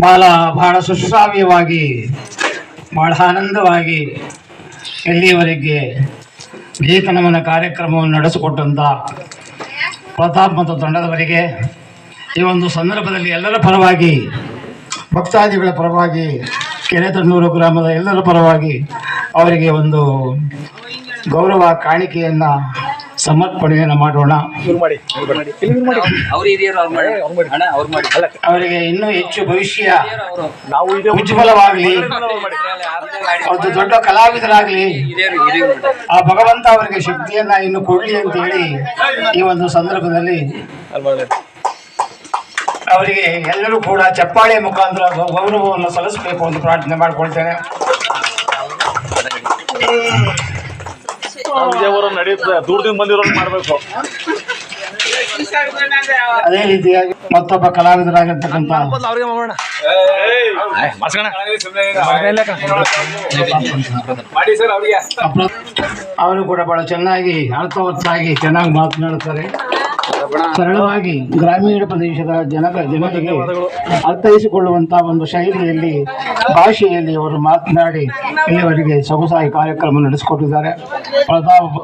ಬಹಳ ಬಹಳ ಸುಶ್ರಾವ್ಯವಾಗಿ ಬಹಳ ಆನಂದವಾಗಿ ಎಲ್ಲಿಯವರೆಗೆ ಲೇಖನವನ ಕಾರ್ಯಕ್ರಮವನ್ನು ನಡೆಸಿಕೊಟ್ಟಂಥ ಪ್ರತಾಪ್ ಮತ್ತು ತಂಡದವರಿಗೆ ಈ ಒಂದು ಸಂದರ್ಭದಲ್ಲಿ ಎಲ್ಲರ ಪರವಾಗಿ, ಭಕ್ತಾದಿಗಳ ಪರವಾಗಿ, ಕೆರೆತಣ್ಣೂರು ಗ್ರಾಮದ ಎಲ್ಲರ ಪರವಾಗಿ ಅವರಿಗೆ ಒಂದು ಗೌರವ ಕಾಣಿಕೆಯನ್ನು ಸಮರ್ಪಣೆಯನ್ನು ಮಾಡೋಣ. ಅವ್ರು ಹಿರಿಯರು ಅವ್ರು ಮಾಡಿ. ಅಣ್ಣ ಅವ್ರು ಮಾಡಿ. ಅವರಿಗೆ ಇನ್ನೂ ಹೆಚ್ಚು ಭವಿಷ್ಯ ನಾವು ಇದೆ ಉಜ್ವಲವಾಗಲಿ. ಒಂದು ದೊಡ್ಡ ಕಲಾವಿದರಾಗಲಿ. ಆ ಭಗವಂತ ಅವರಿಗೆ ಶಕ್ತಿಯನ್ನ ಇನ್ನು ಕೊಡ್ಲಿ ಅಂತ ಹೇಳಿ ಈ ಒಂದು ಸಂದರ್ಭದಲ್ಲಿ ಅವರಿಗೆ ಎಲ್ಲರೂ ಕೂಡ ಚಪ್ಪಾಳೆ ಮುಖಾಂತರ ಗೌರವವನ್ನು ಸಲ್ಲಿಸಬೇಕು ಅಂತ ಪ್ರಾರ್ಥನೆ ಮಾಡಿಕೊಳ್ತೇನೆ. ವಿಜಯವರು ನಡೆಯುತ್ತೆ. ದೂರದಿಂದ ಬಂದಿರೋರು ಮಾಡಬೇಕು. ಅದೇ ರೀತಿಯಾಗಿ ಮತ್ತೊಬ್ಬ ಕಲಾವಿದರಾಗಿರ್ತಕ್ಕಂಥ ಅವ್ರಿಗೆ ಮಾಡೋಣ ಅಪ್ರ- ಅವರು ಕೂಡ ಬಹಳ ಚೆನ್ನಾಗಿ ಅರ್ಥವತ್ತಾಗಿ ಚೆನ್ನಾಗಿ ಮಾತನಾಡುತ್ತಾರೆ. ಸರಳವಾಗಿ ಗ್ರಾಮೀಣ ಪ್ರದೇಶದ ಜನಗ ಜನರಿಗೆ ಅರ್ಥೈಸಿಕೊಳ್ಳುವಂತಹ ಒಂದು ಶೈಲಿಯಲ್ಲಿ, ಭಾಷೆಯಲ್ಲಿ ಅವರು ಮಾತನಾಡಿ, ಇಲ್ಲಿವರೆಗೆ ಸೊಗಸಾಗಿ ಕಾರ್ಯಕ್ರಮ ನಡೆಸಿಕೊಟ್ಟಿದ್ದಾರೆ. ಪ್ರತಾಪ್